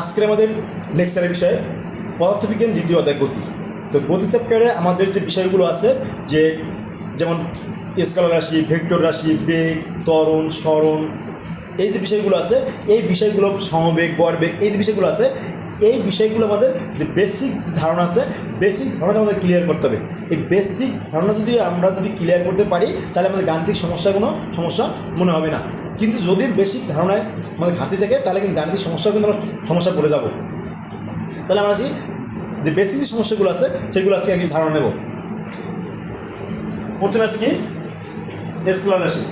আজকের আমাদের লেকচারের বিষয়ে, পদার্থবিজ্ঞান দ্বিতীয় অধ্যায় গতি। তো গতি চ্যাপ্টারে আমাদের যে বিষয়গুলো আছে, যে যেমন স্কেলার রাশি, ভেক্টর রাশি, বেগ, ত্বরণ সরণ এই যে বিষয়গুলো আছে, এই বিষয়গুলো সমবেগ গড়বেগ এই যে বিষয়গুলো আছে, এই বিষয়গুলো আমাদের যে বেসিক যে ধারণা আছে বেসিক ধারণা আমাদের ক্লিয়ার করতে হবে। এই বেসিক ধারণা যদি আমরা যদি ক্লিয়ার করতে পারি, তাহলে আমাদের গাণিতিক সমস্যা কোনো সমস্যা মনে হবে না। কিন্তু যদি বেসিক ধারণায় আমাদের ঘাটতি থেকে, তাহলে কিন্তু গাণিতিক সমস্যা কিন্তু আমরা সমস্যা পড়ে যাব। তাহলে আমরা আছি যে বেসিক যে সমস্যাগুলো আছে, সেগুলো আজকে একটি ধারণা নেব। প্রথমে আছে কি? স্কেলার রাশি।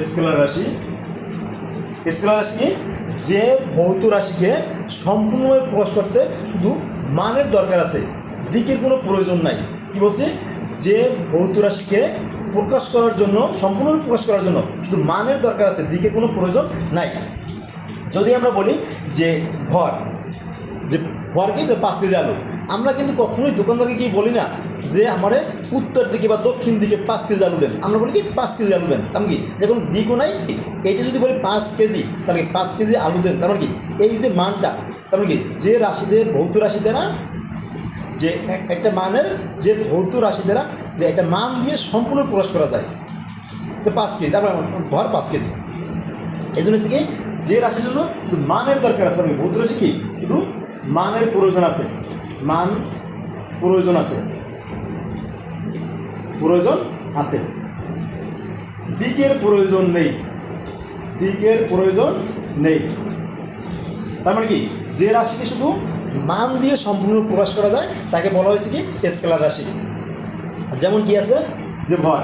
স্কেলার রাশি। স্কেলার রাশি কি? যে ভৌত রাশিকে সম্পূর্ণভাবে প্রকাশ করতে শুধু মানের দরকার আছে, দিকের কোনো প্রয়োজন নাই। কি বলছি? যে ভৌত রাশিকে প্রকাশ করার জন্য সম্পূর্ণভাবে প্রকাশ করার জন্য শুধু মানের দরকার আছে, দিকে কোনো প্রয়োজন নাই। যদি আমরা বলি যে ভর যে ভর কি তো পাঁচ কেজি আলু, আমরা কিন্তু কখনোই দোকানদারকে কি বলি না যে আমারে উত্তর দিকে বা দক্ষিণ দিকে পাঁচ কেজি আলু দেন। আমরা বলি কি, পাঁচ কেজি আলু দেন। তার কি? এরকম দিকও নাই। এইটা যদি বলি পাঁচ কেজি, তাহলে পাঁচ কেজি আলু দেন? তার মানে কি? এই যে মানটা, তার মানে কি? যে রাশিদের ভৌত রাশি দ্বারা যে এক- একটা মানের যে ভৌত রাশি দ্বারা যে একটা মান দিয়ে সম্পূর্ণ প্রকাশ করা যায়। তো পাঁচ কেজি, তারপর ভর পাঁচ কেজি। এই জন্য কি, যে রাশির জন্য শুধু মানের দরকার আছে, আমি ভৌত রাশি কি, শুধু মানের প্রয়োজন আছে। মান প্রয়োজন আছে। প্রয়োজন আছে। দিকের প্রয়োজন নেই। দিকের প্রয়োজন নেই। তার মানে কি, যে রাশিকে শুধু মান দিয়ে সম্পূর্ণ প্রকাশ করা যায়, তাকে বলা হয়েছে কি, স্কেলার রাশি। যেমন কি আছে? যে ভর।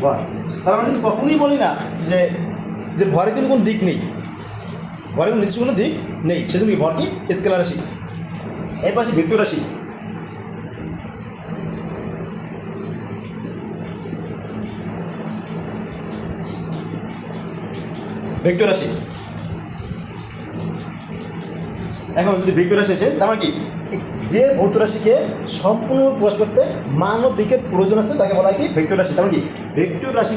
ভর। তার আমরা কিন্তু কখনোই বলি না যে যে ভরে কিন্তু কোনো দিক নেই। ভরে কোনো নির্দিষ্ট কোনো দিক নেই। সেজন্য কি ভর কি স্কেলার রাশি। এর পাশে ভেক্টর রাশি। এখন যদি ভেক্টর রাশি আসে, তার মানে কি? যে ভৌত রাশিকে সম্পূর্ণ প্রকাশ করতে মান ও দিকের প্রয়োজন আছে, তাকে বলা হয় কি ভেক্টর রাশি। তার মানে কি ভেক্টর রাশি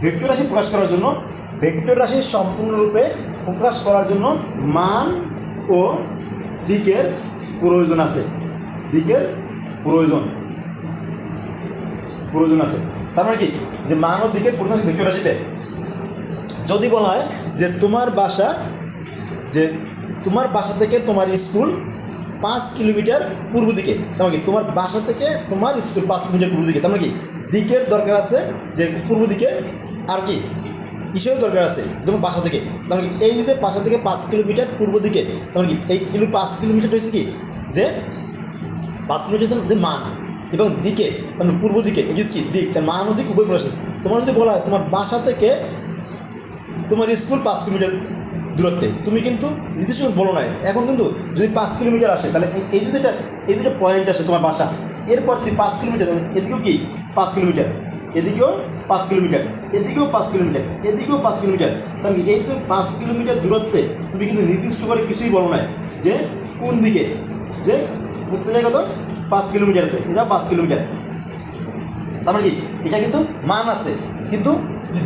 ভেক্টর রাশি প্রকাশ করার জন্য, ভেক্টর রাশি সম্পূর্ণরূপে প্রকাশ করার জন্য মান ও দিকের প্রয়োজন আছে। দিকের প্রয়োজন। প্রয়োজন আছে। তার মানে কি? যে মান ও দিকের প্রয়োজন আছে ভেক্টর রাশিতে। যদি বলা হয় যে তোমার বাসা, যে তোমার বাসা থেকে তোমার স্কুল পাঁচ কিলোমিটার পূর্ব দিকে। তার মানে কি? তোমার বাসা থেকে তোমার স্কুল পাঁচ কিলোমিটার পূর্ব দিকে। তার মানে কি? দিকের দরকার আছে, যে পূর্ব দিকে আর কি? কিসের দরকার আছে, যেমন বাসা থেকে। তার মানে কি? এই যে বাসা থেকে পাঁচ কিলোমিটার পূর্ব দিকে, তার মানে কি? এই কিলো পাঁচ কিলোমিটার হয়েছে কি? যে পাঁচ কিলোমিটার যে মান এবং দিকে মানে পূর্ব দিকে এটি কি? দিক। তার মান ও দিক উভয় প্রশ্ন তোমার যদি বলা হয়, তোমার বাসা থেকে তোমার স্কুল পাঁচ কিলোমিটার দূরত্বে। তুমি কিন্তু নির্দিষ্ট বলো নাই। এখন কিন্তু যদি পাঁচ কিলোমিটার আসে, তাহলে এই- যদি একটা এই দুটো পয়েন্ট আসে তোমার বাসা। এরপর যদি পাঁচ কিলোমিটার এদিকেও কি? পাঁচ কিলোমিটার। এদিকেও পাঁচ কিলোমিটার। এদিকেও পাঁচ কিলোমিটার। এদিকেও পাঁচ কিলোমিটার। তাহলে এই তো পাঁচ কিলোমিটার দূরত্বে তুমি কিন্তু নির্দিষ্ট করে কিছুই বলো নাই যে কোন দিকে। যে প্রত্যেক কত? পাঁচ কিলোমিটার আছে। এটা পাঁচ কিলোমিটার। তার মানে কি? এটা কিন্তু মান আছে। কিন্তু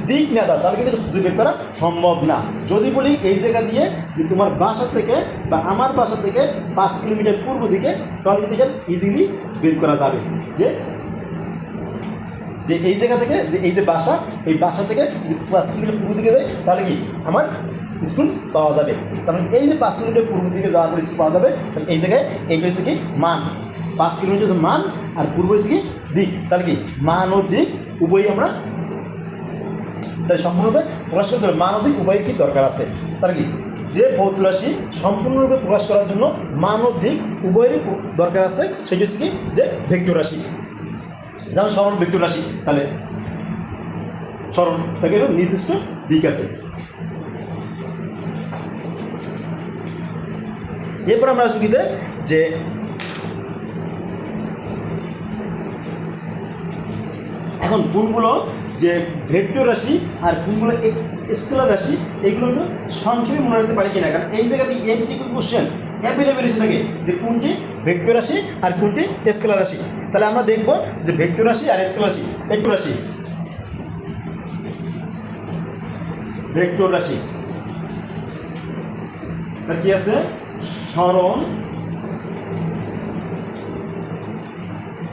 দিক না দাও, তাহলে কিন্তু খুঁজে বের করা সম্ভব না। যদি বলি এই জায়গা দিয়ে যে তোমার বাসা থেকে বা আমার বাসা থেকে পাঁচ কিলোমিটার পূর্ব দিকে তাহলে কিন্তু এটা ইজিলি বের করা যাবে। যে যে এই জায়গা থেকে, যে এই যে বাসা, এই বাসা থেকে পাঁচ কিলোমিটার পূর্ব দিকে যাই তাহলে কি আমার স্কুল পাওয়া যাবে। মানে এই যে পাঁচ কিলোমিটার পূর্ব দিকে যাওয়ার পর স্কুল পাওয়া যাবে, তাহলে এই জায়গায় এইটা হচ্ছে কি মান। পাঁচ কিলোমিটার মান আর পূর্ব হচ্ছে কি দিক। তাহলে কি মান ও দিক উভয়ই আমরা তাই সম্পূর্ণরূপে প্রকাশ করতে হবে মান ও দিক কি দরকার আছে? তাহলে কি? যে ভৌত রাশি সম্পূর্ণরূপে প্রকাশ করার জন্য মান ও দিক উভয়েরই দরকার আছে, সেটি হচ্ছে কি? যে ভেক্টর রাশি। যেমন সরল ভেক্টর রাশি, তাহলে সরল তাকে নির্দিষ্ট দিক আছে। এরপর আমরা আসব কিতে? যে এখন কোনগুলো যে ভেক্টর রাশি আর কোনগুলো স্কেলার রাশি, এগুলো হলো সংক্ষেপে মনে রাখতে পারি কিনা। কারণ এই জায়গাতে এমসিকিউ কোশ্চেন অ্যাভেলেবেল এসে থাকে যে কোনটি ভেক্টর রাশি আর কোনটি স্কেলার রাশি। তাহলে আমরা দেখব যে ভেক্টর রাশি আর স্কেলার রাশি। ভেক্টর রাশি। ভেক্টর রাশি। তার কি আছে? স্মরণ,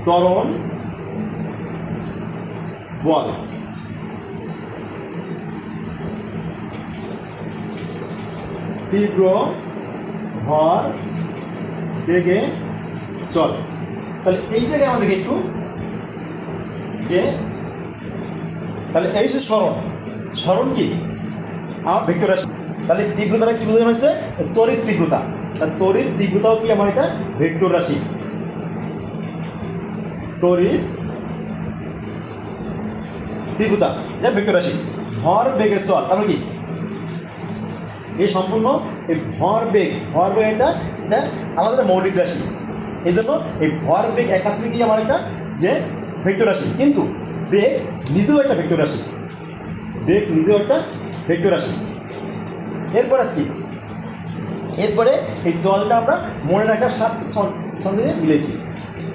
ত্বরণ, বল। তীব্র ভর বেগে চল। তাহলে এই জায়গায় আমাদের একটু যে, তাহলে এই যে স্মরণ স্মরণ কি? ভেক্টর তাহলে তীব্রতাটা কি বোঝানো হচ্ছে তড়িৎ তীব্রতা। তাহলে তড়িৎ তীব্রতাও কি আমার এটা? ভেক্টর রাশি। তড়িৎ তীব্রতা, এটা ভেক্টর রাশি। ভর বেগে চল তাহলে কি? এই সম্পূর্ণ এই ভর বেগ ভর বেগ এটা এটা আলাদা মৌলিক রাশি। এই জন্য এই ভর বেগ একাত্রে কি আমার একটা যে ভেক্টর রাশি। কিন্তু বেগ নিজেও একটা ভেক্টর রাশি। বেগ নিজেও একটা ভেক্টর রাশি। এরপর কি? এরপরে এই জলটা আমরা মনে রাখার সাথে সঙ্গে মিলেছি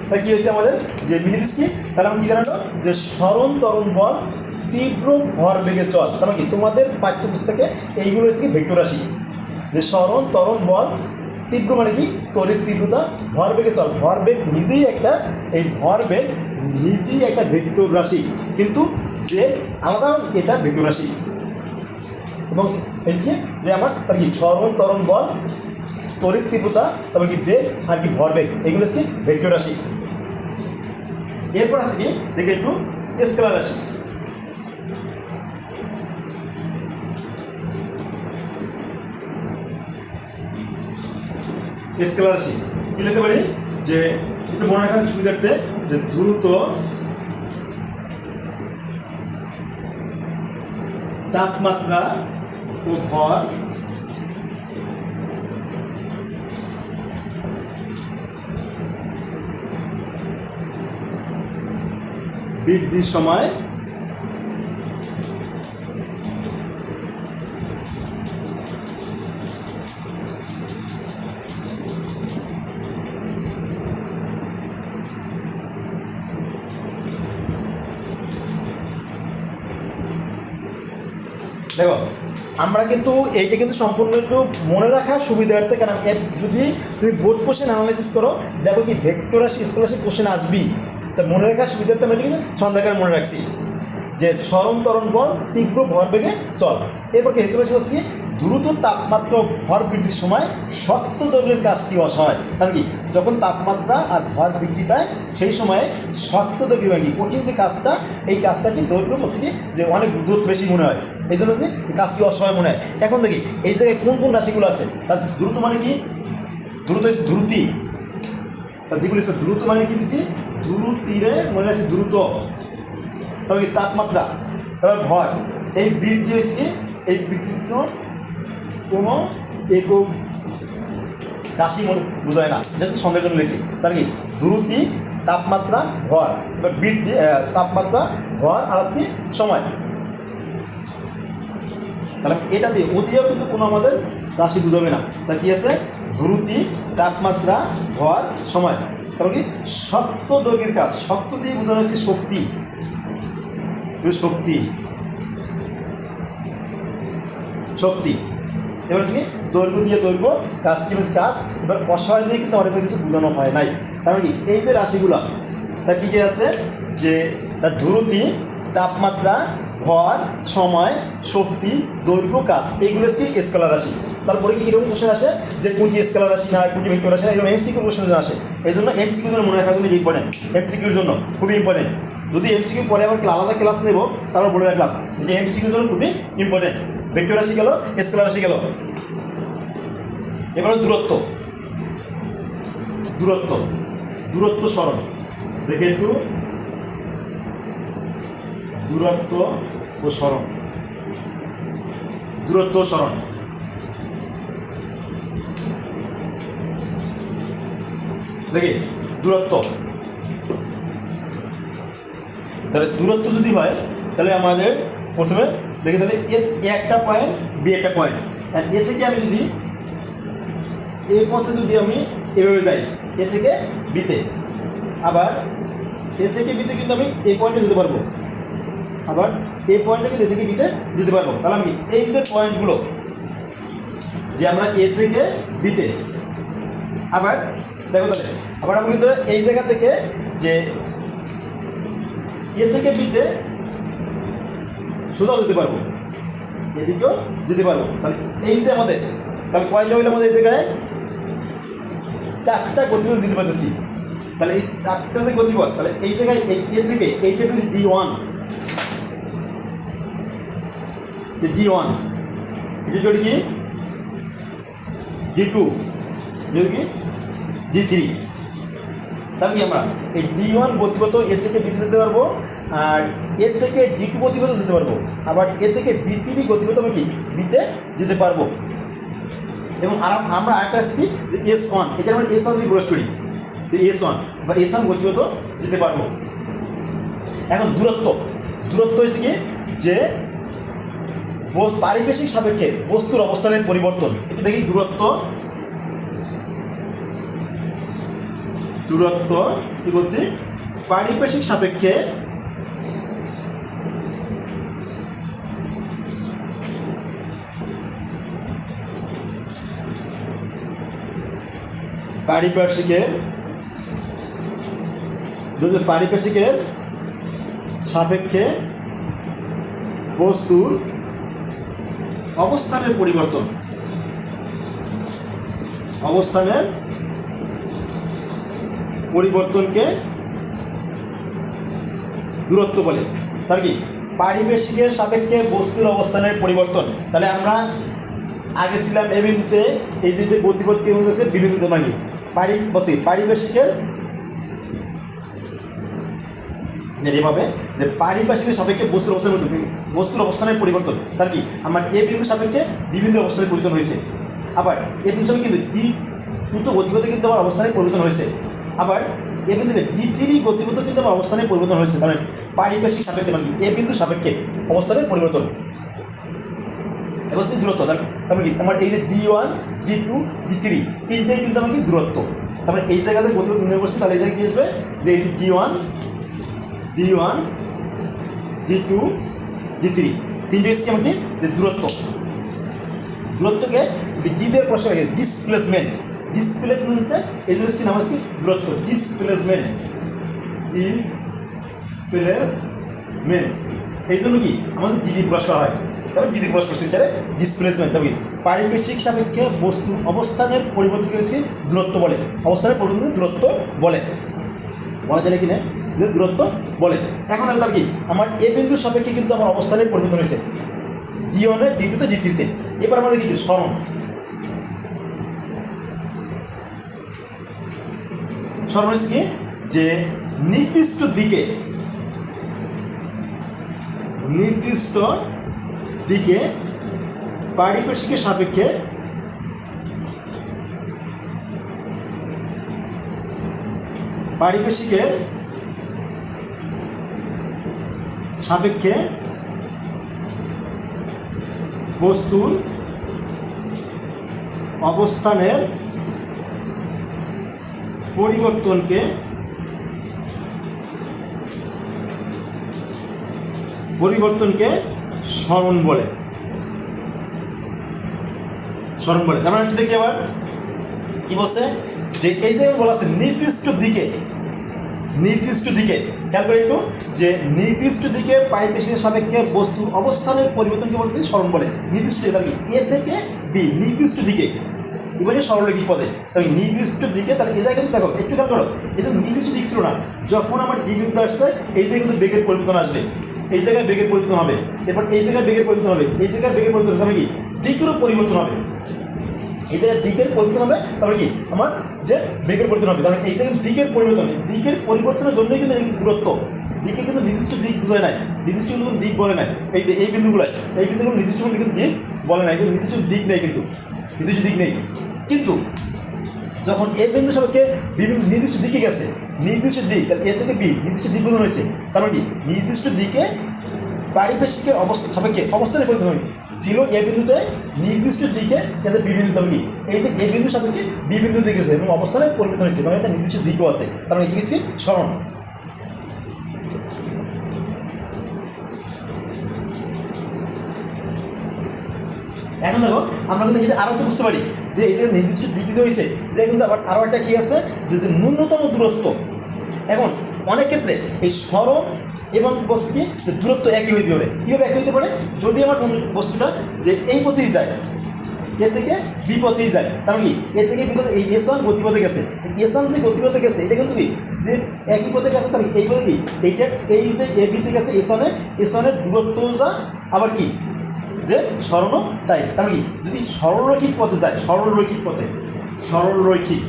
তাই কী হয়েছে আমাদের? যে মিলে দিচ্ছি তাহলে আমরা কী জানালো? যে স্মরণ তরণ বল তীব্র ভর বেগে চল। মানে কি? তোমাদের পাঠ্যপুস্তকে এইগুলো হচ্ছে ভেক্টর রাশি। যে স্মরণ তরণ বল, তীব্র মানে কি? তড়িৎ তীব্রতা, ভর বেগে চল। ভর বেগ নিজেই একটা, এই ভর বেগ নিজেই একটা ভেক্টর রাশি। কিন্তু যে আলাদা এটা ভেক্টর রাশি। এবং এই যে আমার আর কি? স্মরণ তরণ বল তড়িৎ তীব্রতা, তারপর কি? বেগ আর কি? ভর বেগ। এগুলো হচ্ছে ভেক্টর রাশি। এরপর আছে কি? দেখে একটু স্কেলার রাশি। স্কেলার রাশি কি লিখতে পারি যে একটু মনে রাখার সুবিধার্থে যে দ্রুত তাপমাত্রা ও ভর বৃদ্ধির সময় আমরা কিন্তু এইটা কিন্তু সম্পূর্ণ একটু মনে রাখা সুবিধার্থে কারণ যদি তুমি বোর্ড কোশ্চেন অ্যানালাইসিস করো, দেখো কি ভেক্টর স্কলারশিপ কোশ্চেন আসবি তা মনে রাখা সুবিধার্থে আমরা কিন্তু সন্ধ্যাকার মনে রাখছি যে সরম তরণ বল তীব্র ভর বেগে চল। এরপর কি হিসেবে দ্রুত তাপমাত্রা ভর বৃদ্ধির সময় শক্ত দৈর্ঘ্যের কাজটি অসহায়? তার কি? যখন তাপমাত্রা আর ভর বৃদ্ধি পায়, সেই সময়ে শক্ত দৈর্ঘ্য হয় কি? কঠিন যে কাজটা, এই কাজটা কি দৈর্ঘ্য হচ্ছে কি? যে অনেক দূর বেশি মনে হয়। এই জন্য হচ্ছে কাজটি অসহায় মনে হয়? এখন দেখি, এই জায়গায় কোন কোন রাশিগুলো আছে? তার দ্রুত মানে কি? দ্রুত হচ্ছে দ্রুতি। যেগুলো হচ্ছে দ্রুত মানে কি দিচ্ছি? দ্রুতিরে মনে আছে দ্রুত। তবে কি তাপমাত্রা? তারপর ভয় এই বৃদ্ধি হচ্ছে এই বৃদ্ধির কোনো একক রাশি মনে বোঝায় না। এটা তো সন্দেহের জন্য লিখছি তার কি? দ্রুতি, তাপমাত্রা ভর এবার বৃদ্ধি তাপমাত্রা ভর আর কি সময়। তাহলে এটা দিয়ে ও কিন্তু কোনো আমাদের রাশি বুঝাবে না। তা কি আছে? দ্রুতি, তাপমাত্রা ভর সময়। তারপর কি? শক্ত দৈর্ঘ্যের কাজ। শক্ত দিয়ে বোঝানো হচ্ছে শক্তি। শক্তি। শক্তি। এবার কি দৈর্ঘ্য দিয়ে দৈর্ঘ্য, কাজ কি কাজ, এবার অসহায় দিয়ে কিন্তু অনেক কিছু বোঝানো হয় নাই। কারণ কি? এই যে রাশিগুলো, তা কী কী আছে? যে তার ধ্রুতি, তাপমাত্রা ভর সময়, শক্তি, দৈর্ঘ্য, কাজ, এইগুলো কি স্কেলার রাশি। তারপরে কি এরকম কোশ্চেন আসে? যে কোনটি স্কেলার রাশি না, কোনটি ভেক্টর রাশি না, এরকম এমসিকিউ কোশ্চেন আসে। এই জন্য এমসিকিউ জন্য মনে রাখা খুবই ইম্পর্টেন্ট এমসিকিউর জন্য খুবই ইম্পর্টেন্ট যদি এমসিকিউ পরে আবার আলাদা ক্লাস নেব তারপর বলে রাখলাম যে এমসিকিউর জন্য খুবই ইম্পর্টেন্ট ভেক্টর রাশি গেল স্কেলার রাশি গেল এবার দূরত্ব। দূরত্ব। দূরত্ব সরণ দেখে একটু। দূরত্ব ও সরণ দূরত্ব ও সরণ দেখি, দূরত্ব। তাহলে দূরত্ব যদি হয়, তাহলে আমাদের প্রথমে দেখি তাহলে এ এ একটা পয়েন্ট বি একটা পয়েন্ট আর এ থেকে আমি যদি এই পথে যদি আমি এভাবে যাই, এ থেকে বিতে আবার এ থেকে বিতে কিন্তু আমি এই পয়েন্টে যেতে পারব। আবার এই পয়েন্টটাকে এ থেকে বিতে যেতে পারব। তাহলে আমি এই যে পয়েন্টগুলো যে আমরা এ থেকে বিতে আবার দেখো তাহলে, আবার আমি কিন্তু এই জায়গা থেকে যে এ থেকে বিতে সোজাও যেতে পারব। এদিকেও যেতে পারব। তাহলে এই যে আমাদের, তাহলে কয়টা হইলে আমাদের জায়গায় চারটা গতিপথ দিতে পারতেছি। তাহলে এই চারটা যে গতিপথ, তাহলে এই জায়গায় এই এ থেকে এইটা যদি ডি ওয়ান ডি ওয়ান এটা কি ডি টু কি ডি থ্রি তাহলে কি আমরা এই ডি ওয়ান গতিপথ এর থেকে বিতে যেতে পারব, আর এর থেকে টু গতিপথ যেতে পারব। আবার এ থেকে ডি থ্রি গতিপথ আমরা কি? বিতে যেতে পারব। এবং আমরা আরেকটা আসছি যে এস ওয়ান এখানে আমরা এস ওয়ান দিয়ে প্রবেশ করি তো এস ওয়ান বা এস ওয়ান গতিগত যেতে পারব। এখন দূরত্ব। দূরত্ব হয়েছে কি? যে পারিবেশিক সাপেক্ষে বস্তুর অবস্থানের পরিবর্তন। এটা দেখি দূরত্ব। দূরত্ব কি বলছি? পারিবেশিক সাপেক্ষে পারিপার্শ্বিকের যদি পারিপার্শ্বিকের সাপেক্ষে বস্তুর অবস্থানের পরিবর্তন। অবস্থানের পরিবর্তনকে দূরত্ব বলে। তার কি? পারিবেশিকের সাপেক্ষে বস্তুর অবস্থানের পরিবর্তন। তাহলে আমরা আগে ছিলাম এ বিন্দুতে, এই যে গতিপথ কি হচ্ছে বি বিন্দুতে পারি বলছি পারিবেশিকের এভাবে যে পারিপার্শ্বিকের সাপেক্ষে বস্তুর পরিবর্তন বস্তুর অবস্থানের পরিবর্তন, তার কি? আমার এ বিন্দু সাপেক্ষে বিভিন্ন অবস্থানের পরিবর্তন হয়েছে। আবার এ বিন্দু সাপেক্ষে কিন্তু দ্বি দুটো গতিপথে কিন্তু আমার অবস্থানের পরিবর্তন হয়েছে। আবার এ বিন্দুতে দ্বিতীয় গতিপথ কিন্তু আমার অবস্থানের পরিবর্তন হয়েছে। তাহলে পারিপার্শ্বিক সাপেক্ষে মানে এ বিন্দু সাপেক্ষে অবস্থানের পরিবর্তন। হচ্ছে দূরত্ব। তার তারপরে কি? আমার এই যে D one D two D three তিনটাই কিন্তু আমার কি দূরত্ব তারপরে এই জায়গাতে গতিপথ নির্ণয় করছি, তাহলে এই জায়গায় কি আসবে? যে এই যে D one D one D two D three তিনটে এসছে আমাকে? যে দূরত্ব। দূরত্বকে যে ডিদের প্রশ্ন আছে ডিসপ্লেসমেন্ট ডিসপ্লেসমেন্টটা এই জন্য কি নাম আছে দূরত্ব। ডিসপ্লেসমেন্ট ডিসপ্লেসমেন্ট এই জন্য কি? আমাদের দিদি প্রকাশ করা হয়। দিদি প্রকাশ করছে এটারে ডিসপ্লেসমেন্ট তবে পারিবেশিক সাপেক্ষে বস্তু অবস্থানের পরিবর্তন করেছে দূরত্ব বলে। অবস্থানের পরিবর্তন দূরত্ব বলে। বলা যায় কি না? দূরত্ব বলে। এখন তার কি? আমার এ বিন্দুর সাপেক্ষে কিন্তু আমার অবস্থানের পরিবর্তন হয়েছে। টুতে ডি থ্রিতে এবার আমাদের কিছু স্মরণ। স্মরণ হয়েছে কি? যে নির্দিষ্ট দিকে, নির্দিষ্ট দিকে পারিপার্শ্বিকের সাপেক্ষে পারিপার্শ্বিকের সাপেক্ষে বস্তুর অবস্থানের পরিবর্তনকে পরিবর্তনকে স্মরণ বলে। স্মরণ বলে। তার মানে একটু দেখি আবার। কি বলছে? যে এই যে বলা আছে নির্দিষ্ট দিকে নির্দিষ্ট দিকে, খেয়াল করে একটু, যে নির্দিষ্ট দিকে পারিবেশিকের সাপেক্ষে বস্তুর অবস্থানের পরিবর্তনকে বলতে স্মরণ বলে। নির্দিষ্ট দিকে কি? এ থেকে বি নির্দিষ্ট দিকে। এবারে সরলরেখী পদে। তাহলে নির্দিষ্ট দিকে? তাহলে এই জায়গায় দেখো, একটু খেয়াল করো এটা নির্দিষ্ট দিক ছিল না, যখন আমার ডি বিন্দু আসছে, এই জায়গায় কিন্তু বেগের পরিবর্তন আসবে। এই জায়গায় বেগের পরিবর্তন হবে। এরপর এই জায়গায় বেগের পরিবর্তন হবে। এই জায়গায় বেগের পরিবর্তন হবে কি? দিকেরও পরিবর্তন হবে। এই জায়গায় দিকের পরিবর্তন হবে, তারপরে কি? আমার যে বেগের পরিবর্তন হবে, তাহলে এই জায়গায় দিকের পরিবর্তন এই দিকের পরিবর্তনের জন্যই কিন্তু এই দূরত্ব। দিকে কিন্তু নির্দিষ্ট দিক বোঝায় নাই। নির্দিষ্ট কিন্তু দিক বলে নাই। এই যে এই বিন্দুগুলো এই বিন্দুগুলো নির্দিষ্ট কোনো কিন্তু দিক বলে নাই। কিন্তু নির্দিষ্ট দিক নেই কিন্তু। নির্দিষ্ট দিক নেই। কিন্তু যখন এ বিন্দু সাপেক্ষে বিভিন্ন নির্দিষ্ট দিকে গেছে নির্দিষ্ট দিক, তাহলে এ থেকে বি নির্দিষ্ট দিক বোধন হয়েছে। তার মানে কি? নির্দিষ্ট দিকে পারিপার্শ্বিকের অবস্থা সাপেক্ষে অবস্থানে পরিণত হবে। ছিল এ বিন্দুতে নির্দিষ্ট দিকে গেছে বি বিন্দু তবে কি? এই যে এ বিন্দু সাপেক্ষে বি বিন্দু দিকে গেছে এবং অবস্থানে পরিবর্তন হয়েছে মানে একটা নির্দিষ্ট দিকও আছে। তার মানে কি গেছে এখন দেখো, আমরা কিন্তু এই যে আরও একটা বুঝতে পারি যে এই যে নির্দিষ্ট দিক হয়েছে যে কিন্তু আবার আরও একটা কি আছে, যে ন্যূনতম দূরত্ব। এখন অনেক ক্ষেত্রে এই সরণ এবং বস্তু কি দূরত্ব একই হইতে পারে। কীভাবে একই হইতে পারে? যদি আমার বস্তুটা যে এই পথেই যায় এ থেকে বিপথেই যায় তার কি? এ থেকে বিপথে এই এস ওয়ান গতিপথে গেছে। এস ওয়ান যে গতিপথে গেছে, এটা কিন্তু কি? যে একই পথে গেছে তার এই পথে কি? এইটা এই যে এ বিতে গেছে এস ওয়ানে এস ওয়ানের দূরত্ব যা, আবার কি? যে সরণও তাই। তার কি? যদি সরলরৈখিক পথে যায় সরলরৈখিক পথে। সরলরৈখিক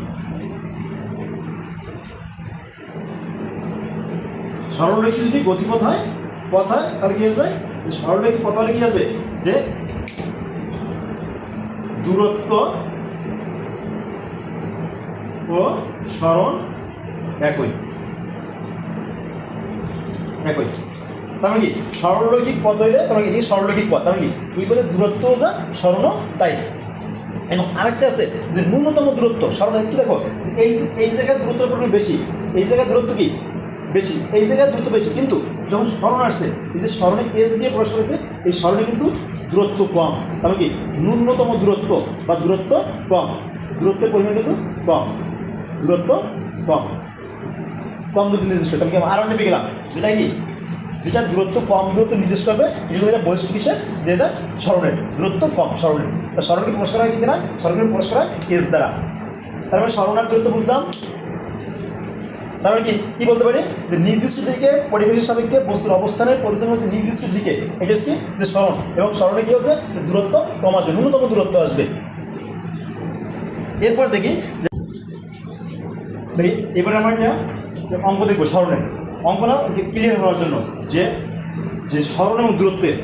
সরলরেখী যদি গতিপথ হয়, পথ হয়, তাহলে কি আসবে? যে সরলরেখী পথ হলে কি আসবে? যে দূরত্ব ও সরণ একই। একই। তার মানে কি? সরলরৈখিক পথ হইলে তার মানে কি? সরলরৈখিক পথ তার মানে কি? এই পথে দূরত্ব যা সরণও তাই। এবং আরেকটা আছে যে ন্যূনতম দূরত্ব। সরণ কি দেখো। এই এই জায়গায় দূরত্ব পরিমাণ বেশি? এই জায়গায় দূরত্ব কি? বেশি। এই জায়গায় দূরত্ব বেশি। কিন্তু যখন স্মরণ আসছে, এই যে স্মরণে এস দিয়ে প্রবেশ করেছে, এই স্মরণে কিন্তু দূরত্ব কম। তার কি? ন্যূনতম দূরত্ব বা দূরত্ব কম। দূরত্বের পরিমাণ কিন্তু কম। দূরত্ব কম। কম দূরত্ব নির্দেশ করে তাহলে আরও নেমে গেলাম? যেটা কি? যেটা দূরত্ব কম, দূরত্ব নির্দেশ করবে এগুলো যেটা বৈশিষ্ট্য কিসের যে এটা স্মরণের দূরত্ব কম স্মরণের তা স্মরণকে প্রকাশ করা হয় কি দ্বারা? স্মরণকে প্রকাশ করা এস দ্বারা। তারপরে স্মরণার দূরত্ব বুঝলাম। তারপরে কি? কি বলতে পারি? যে নির্দিষ্ট দিকে পরিবেশের সাপেক্ষে বস্তুর অবস্থানের পরিবর্তন হচ্ছে নির্দিষ্ট দিকে। এটা কি? যে স্মরণ এবং স্মরণে কি হচ্ছে? দূরত্ব কম আসবে, ন্যূনতম দূরত্ব আসবে। এরপর দেখি এবারে আমার অঙ্ক দেখব স্মরণের অঙ্কটা ক্লিয়ার হওয়ার জন্য যে যে স্মরণ এবং দূরত্বের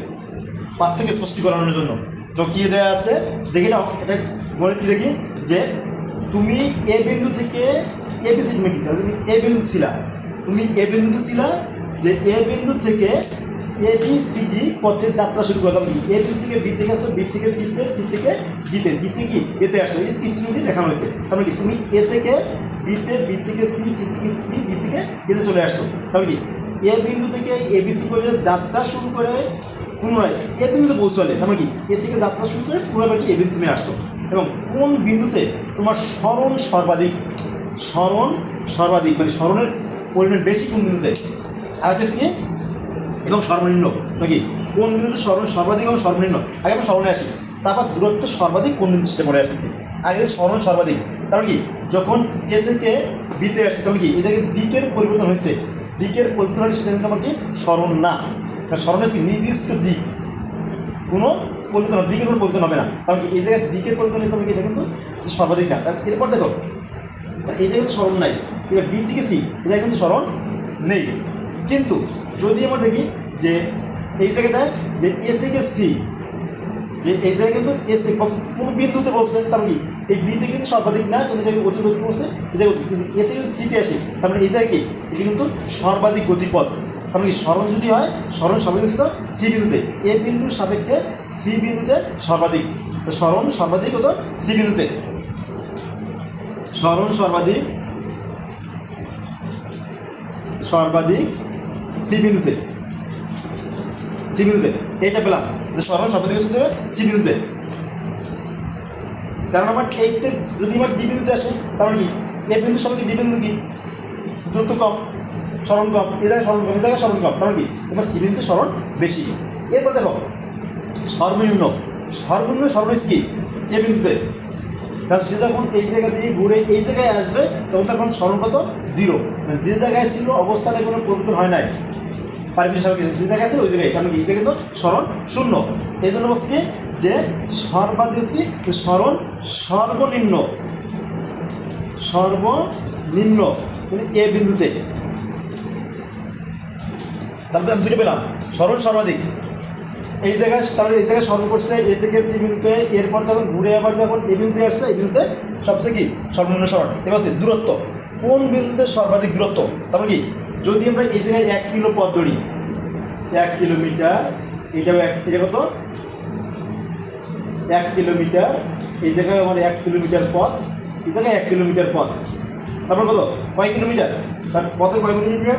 পার্থক্য স্পষ্টীকরণের জন্য। তো কি দেওয়া আছে? দেখি না এটা গণিত দেখি? যে তুমি এ বিন্দু থেকে এ বি সি তুমি কি তাহলে তুমি এ বিন্দু ছিলা তুমি এ বিন্দু ছিলা যে এ বিন্দু থেকে এ বি সি ডি পথে যাত্রা শুরু করলাম। এ বিন্দু থেকে বি থেকে আসো, বি থেকে সিতে সি থেকে ডি থেকে কি? এতে আসো, এই পিছনে দেখানো হয়েছে। তাহলে কি? তুমি এ থেকে বিতে বি থেকে সি সি থেকে ডি বি থেকে এতে চলে আসছো। তাহলে কি? এ বিন্দু থেকে এবিসি পর্যন্ত যাত্রা শুরু করে পুনরায় এ বিন্দুতে পৌঁছালে, তার মানে কি? এ থেকে যাত্রা শুরু করে পুনরায় কি? এ বিন্দু তুমি আসছো। এবং কোন বিন্দুতে তোমার স্মরণ সর্বাধিক? স্মরণ সর্বাধিক মানে স্মরণের পরিমাণ বেশি কোন বিন্দুতে? আর একটা হচ্ছে কি? এবং সর্বনিম্ন নাকি কোন বিন্দুতে স্মরণ সর্বাধিক এবং সর্বনিম্ন? আগে আমরা স্মরণে আসি। তারপর দূরত্ব সর্বাধিক কোন বিন্দু সেটা পরে আসতেছি? আগে স্মরণ সর্বাধিক। তারপর কি? যখন এ থেকে বিতে আসছে তখন কি? এ থেকে দিকের পরিবর্তন হয়েছে। দিকের পরিবর্তন সেটা কিন্তু আমার কি? স্মরণ না। কারণ স্মরণ হচ্ছে নির্দিষ্ট দিক। কোনো পরিবর্তন হবে দিকের কোনো পরিবর্তন হবে না। কারণ কি? এই জায়গায় দিকের পরিবর্তন হয়েছে এটা কিন্তু সর্বাধিক না। এরপর দেখো এই জায়গায় কিন্তু স্মরণ নাই। এবার বি থেকে সি জায়গায় কিন্তু স্মরণ নেই। কিন্তু যদি আমরা দেখি যে এই জায়গাটায় যে এ থেকে সি যে এই জায়গায় কিন্তু এ সি কোন বিন্দুতে বলছে, তার মানে কি এই বিতে কিন্তু সর্বাধিক না কিন্তু জায়গায় অতিগতি করছে, এই জায়গায় অতি- কিন্তু সিতে আসে। তার মানে এই জায়গায় এটি কিন্তু সর্বাধিক গতিপথ। মানে কি স্মরণ যদি হয়, স্মরণ সর্বাধিক ছিল সি বিন্দুতে। এ বিন্দুর সাপেক্ষে সি বিন্দুতে সর্বাধিক। স্মরণ সর্বাধিক হতো সি বিন্দুতে। স্মরণ সর্বাধিক সর্বাধিক সি বিন্দুতে। সি বিন্দুতে। এইটা পেলাম। যে স্মরণ সর্বাধিক হচ্ছে সি বিন্দুতে কারণ আমার এইতে যদি আমার ডি বিন্দুতে আসে, তাহলে কি? এ বিন্দুর সঙ্গে ডি বিন্দু কি? দূরত্ব কম, স্মরণ কম, এ জায়গায় স্মরণ কম, এ জায়গায় স্মরণ কম কারণ কি? এবার সি বিন্দুতে স্মরণ বেশি। এরপর দেখো, সর্বনিম্ন সর্বনিম্ন হচ্ছে কি? এ বিন্দুতে। কারণ সে যখন এই জায়গা দিয়ে ঘুরে এই জায়গায় আসবে, তখন তখন স্মরণ কত? জিরো। মানে যে জায়গায় ছিল, অবস্থানে কোনো পরিবর্তন হয় নাই। পারমিশন সব কিছু জায়গায় আছে, ওই জায়গায়। কারণ কি, এই জায়গায় তো স্মরণ শূন্য। এই জন্য বলছি কি, যে সর্বাধিক কি স্মরণ সর্বনিম্ন। সর্বনিম্ন মানে এ বিন্দুতে। তারপরে আমি দুটো পেলাম। স্মরণ সর্বাধিক। এই জায়গায় তাহলে এই জায়গায় স্মরণ করছে, এ থেকে সি বিন্দুতে, এরপর যখন ঘুরে আবার যখন এ বিন্দুতে আসছে, এই বিন্দুতে সবচেয়ে কি? সর্বনিম্ন স্মরণ এবার দূরত্ব। কোন বিন্দুতে সর্বাধিক দূরত্ব? তারপরে কি? যদি আমরা এই জায়গায় এক কিলো পথ ধরি, এক কিলোমিটার, এটাও এক, এটা কত? এক কিলোমিটার, এই জায়গায় আমার এক কিলোমিটার পথ, এই জায়গায় এক কিলোমিটার পথ। তারপর কত? কয় কিলোমিটার? তার কত কয় কিলোমিটার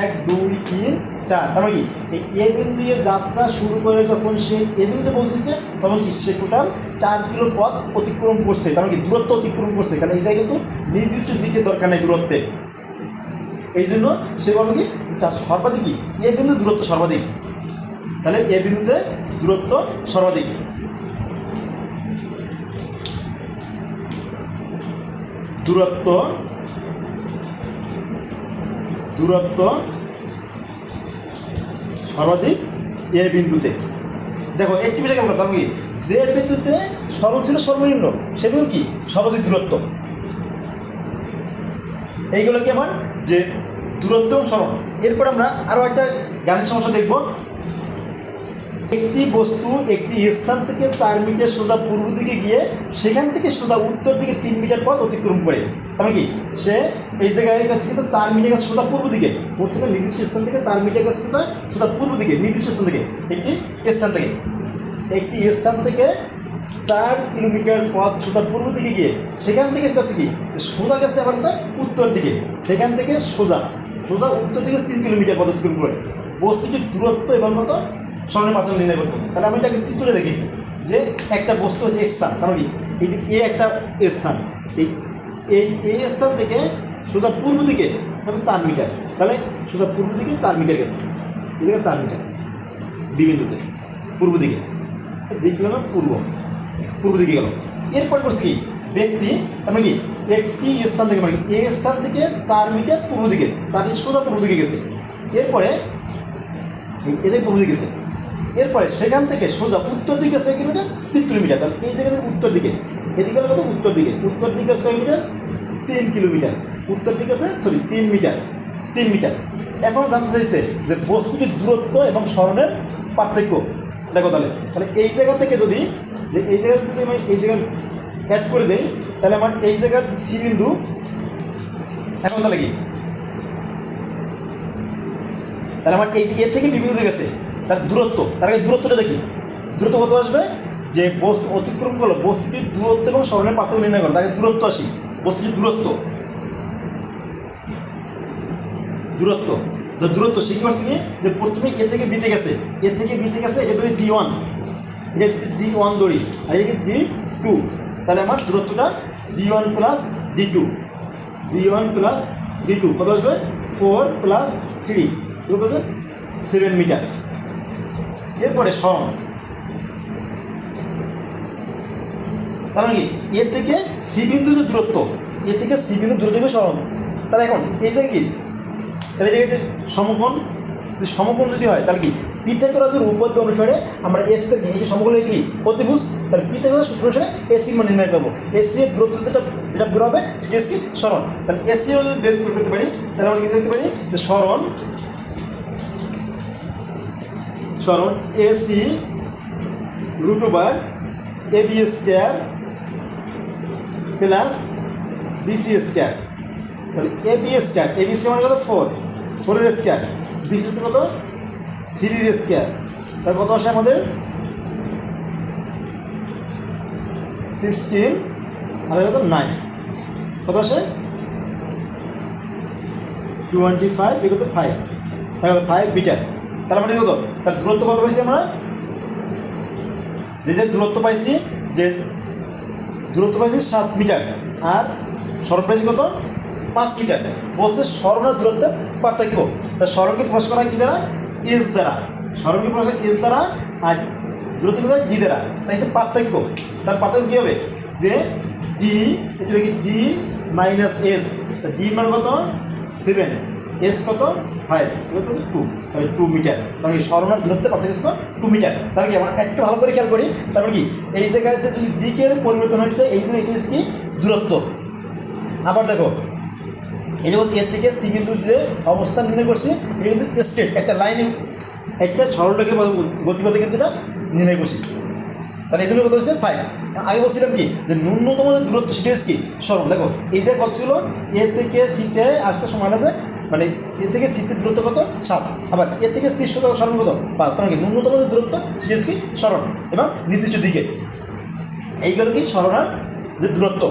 এক, দুই, তিন, চার। তারপর কি? এই এ বিন্দু দিয়ে যাত্রা শুরু করে যখন সে এ বিন্দুতে পৌঁছেছে, তখন কি সে টোটাল চার কিলো পথ অতিক্রম করছে। তারপর কি? দূরত্ব অতিক্রম করছে। কারণ এই জায়গায় কিন্তু নির্দিষ্ট দিকে দরকার নেই দূরত্বে। এই জন্য সে বলবে কি সর্বাধিক কি? এ বিন্দু দূরত্ব সর্বাধিক। তাহলে এ বিন্দুতে দূরত্ব সর্বাধিক। দূরত্ব দূরত্ব সর্বাধিক এ বিন্দুতে। দেখো, একটি বিষয় কেমন কি যে বিন্দুতে সরল ছিল সর্বনিম্ন, সে বিন্দু কি? সর্বাধিক দূরত্ব। এইগুলো কি আমার যে দূরত্ব এবং এরপর আমরা আরও একটা গাণিত সমস্যা দেখব। একটি বস্তু একটি স্থান থেকে চার মিটার সোজা পূর্ব দিকে গিয়ে সেখান থেকে সোজা উত্তর দিকে তিন মিটার পথ অতিক্রম করে। তাহলে কি? সে এই জায়গায় কাছে কিন্তু চার মিটার কাছে সোজা পূর্ব দিকে। প্রথমে নির্দিষ্ট স্থান থেকে চার মিটার কাছে সোজা পূর্ব দিকে, নির্দিষ্ট স্থান থেকে, একটি স্থান থেকে। একটি স্থান থেকে চার কিলোমিটার পথ সোজা পূর্ব দিকে গিয়ে সেখান থেকে সেটা কি, সোজা গেছে কোথায়? উত্তর দিকে। সেখান থেকে সোজা সোজা উত্তর দিকে তিন কিলোমিটার পথ অতিক্রম করে। বস্তুটির দূরত্ব এবং মতো স্মরণের মাধ্যমে নির্ণয় করতে হচ্ছে তাহলে আমি এটাকে চিত্রে দেখি। যে একটা বস্তু হচ্ছে স্থান, কারণ কি? এই এ একটা স্থান, এই এই এই স্থান থেকে সোজা পূর্ব দিকে হচ্ছে চার মিটার। তাহলে সোজা পূর্ব দিকে চার মিটার গেছে। এদিকে চার মিটার, বিবিন্দুতে, পূর্ব দিকে। দিক পূর্ব। পূর্ব দিকে গেল। এরপর করছে কি? ব্যক্তি মানে কি? একটি স্থান থেকে মানে এই স্থান থেকে চার মিটার পূর্ব দিকে তার মানে সোজা পূর্ব দিকে গেছে। এরপরে এদের পূর্ব দিকে গেছে। এরপরে সেখান থেকে সোজা উত্তর দিকে ছয় কিলোমিটার? তিন কিলোমিটার তাহলে এই জায়গা থেকে উত্তর দিকে। এদিকে হলো উত্তর দিকে। উত্তর দিকে ছয় মিটার তিন কিলোমিটার। উত্তর দিকে আছে সরি তিন মিটার। তিন মিটার। এখন জানতে চাইছে যে বস্তুটির দূরত্ব এবং স্মরণের পার্থক্য। দেখো তাহলে। তাহলে এই জায়গা থেকে যদি যে এই জায়গা যদি আমি এই জায়গায় অ্যাড করে দেই, তাহলে আমার এই জায়গার সি বিন্দু এখন তাহলে কি তাহলে আমার এই এর থেকে বিবিন্দুতে গেছে, তার দূরত্ব। তার আগে দূরত্বটা দেখি। দূরত্ব কত আসবে? যে বস্তু অতিক্রম করল, বস্তুটির দূরত্ব এবং স্মরণের পার্থক্য নির্ণয় করো তাকে দূরত্ব আসি। বস্তুটির দূরত্ব। দূরত্ব। দূরত্ব করছে কি যে প্রথমে এ থেকে বিতে গেছে। এ থেকে বিতে গেছে এটা ডি ওয়ান এটা ডি ওয়ান ধরি, আর এদিকে ডি টু তাহলে আমার দূরত্বটা D one plus D two D one plus D two কত আসবে? ফোর প্লাস থ্রি কত সেভেন মিটার এরপরে সরণ কারণ কি? এর থেকে সি বিন্দু যে দূরত্ব, এর থেকে সি বিন্দু দূরত্ব হবে সরণ তাহলে এখন এই জায়গায় কি? তাহলে সমকোণ সমকোণ যদি হয়, তাহলে কি? পিথাগোরাসের উপপাদ্য অনুসারে আমরা এস থেকে এই যে সমকোণের কি? অতিভুজ। তাহলে পিথাগোরাস সূত্র অনুসারে এসি মান নির্ণয় করব। এসি এর দূরত্ব যেটা যেটা বের হবে, সেটা হচ্ছে কি? সরণ। তাহলে এসি বের করতে পারি। তাহলে আমরা কি দেখতে পারি? যে সরণ সরণ AC root over A B square plus BC square তাহলে A B square A B square মানে কত? ফোর ফোরের স্কোয়ার বিসি কত? থ্রির স্কোয়ার তাহলে কত আসে আমাদের? সিক্সটিন আর কত? নাইন কত আসে? টোয়েন্টি ফাইভ এগুলো ফাইভ তাহলে ফাইভ মিটার তাহলে মানে কত? তার দূরত্ব কত পাইছি আমরা? যে দূরত্ব পাইছি, যে দূরত্ব পাইছি সাত মিটার আর সরণ পাইছি কত? পাঁচ মিটার বলছে সরণ দূরত্বের পার্থক্য। তা সরণকে প্রকাশ করা কি দ্বারা? এস দ্বারা সরণকে প্রকাশ এস দ্বারা আর দূরত্ব দ্বারা ডি দ্বারা। তাই সে পার্থক্য। তার পার্থক্য কী হবে? যে ডি এটা কি ডি মাইনাস এস ডি মান কত? সেভেন এস কত? ফাইভ কত টু তাহলে টু মিটার তাহলে সরণার দূরত্বের পার্থক্য টু মিটার তাহলে কি আমরা একটু ভালো করে খেয়াল করি? তারপর কি? এই জায়গায় যে যদি দিকের পরিবর্তন হয়েছে, এই জন্য এটি কি? দূরত্ব। আবার দেখো এই যে এর থেকে সি বিন্দুর যে অবস্থান নির্ণয় করছি এটা কিন্তু স্ট্রেট একটা লাইনে একটা সরলরেখে গতিপথে কিন্তু এটা নির্ণয় করছি। তাহলে জন্য কত হচ্ছে ফাইভ আগে বলছিলাম কি? যে ন্যূনতম দূরত্ব সেটা কি? সরল। দেখো এই যে কত ছিল? এ থেকে সিতে আসতে সময় আছে মানে এ থেকে সিটের দূরত্ব কত? সাত। আবার এ থেকে সি কত সরল কত? পাঁচ। তার মানে কি? ন্যূনতম যে দূরত্ব সেটা কি? সরল এবং নির্দিষ্ট দিকে। এইগুলো কি? সরলার যে দূরত্ব।